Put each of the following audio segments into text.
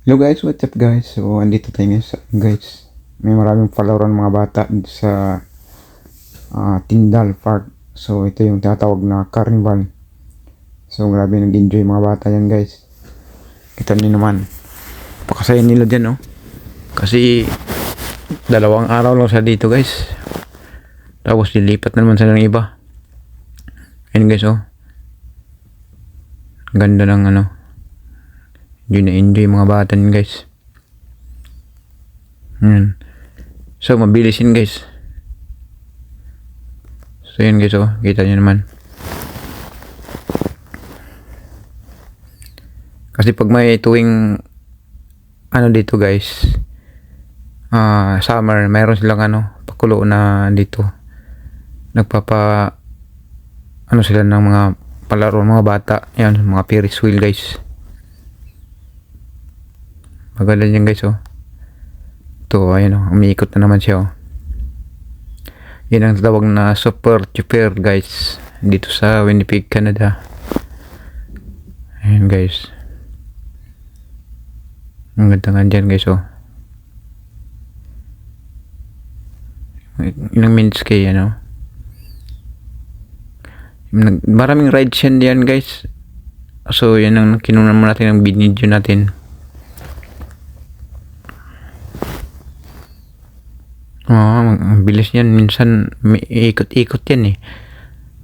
Hello guys, what's up guys? So, andito tayo sa- guys. May maraming palaruan mga bata dito sa ah, Tindal Park. So, ito yung tinatawag na carnival. So, grabe nag-enjoy mga bata yan guys. Kita niyo naman. Pakasaya nila dyan, oh. Kasi, dalawang araw lang sa dito guys. Tapos, lilipat na naman sila ng iba. Ayun guys, oh. Ganda ng ano. Enjoy na enjoy mga bata yun, guys. Yan. So, mabilis yun guys. So, yun guys, oh. Kita nyo naman. Kasi pag may tuwing ano dito guys, ah summer, mayroon silang ano, pakulo na dito. Nagpapa ano sila ng mga palaro mga bata. Yan, mga Ferris wheel guys. Maganda yan guys oh. Ito, ayun oh, umiikot na naman siya oh. Yan ang tawag na super super guys. Dito sa Winnipeg, Canada. Ayun guys. Ang ganda nga dyan guys oh. Ilang minutes kayo ano? Maraming rides yan diyan guys. So yan ang kinunan mo natin ang video natin. Oo, ang bilis yan. Minsan, ikot-ikot yan eh.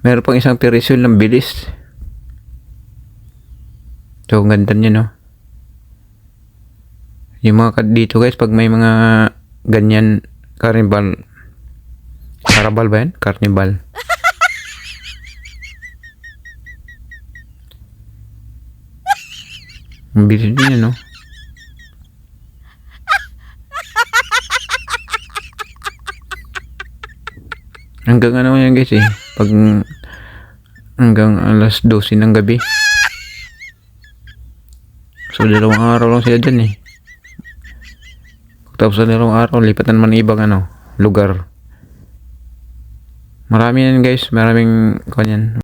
Meron pang isang perisyon ng bilis. So, ang ganda niya, no? Yung mga dito guys, pag may mga ganyan carnival, carnival ba yan? Carnival. Ang bilis din yan, no? Hanggang ano yan guys eh. Pag hanggang alas 12 ng gabi. So dalawang araw lang sila dyan eh. Pagtapos sa dalawang araw, lipat na naman ng ibang ano, lugar. Marami yan guys, maraming kanyan.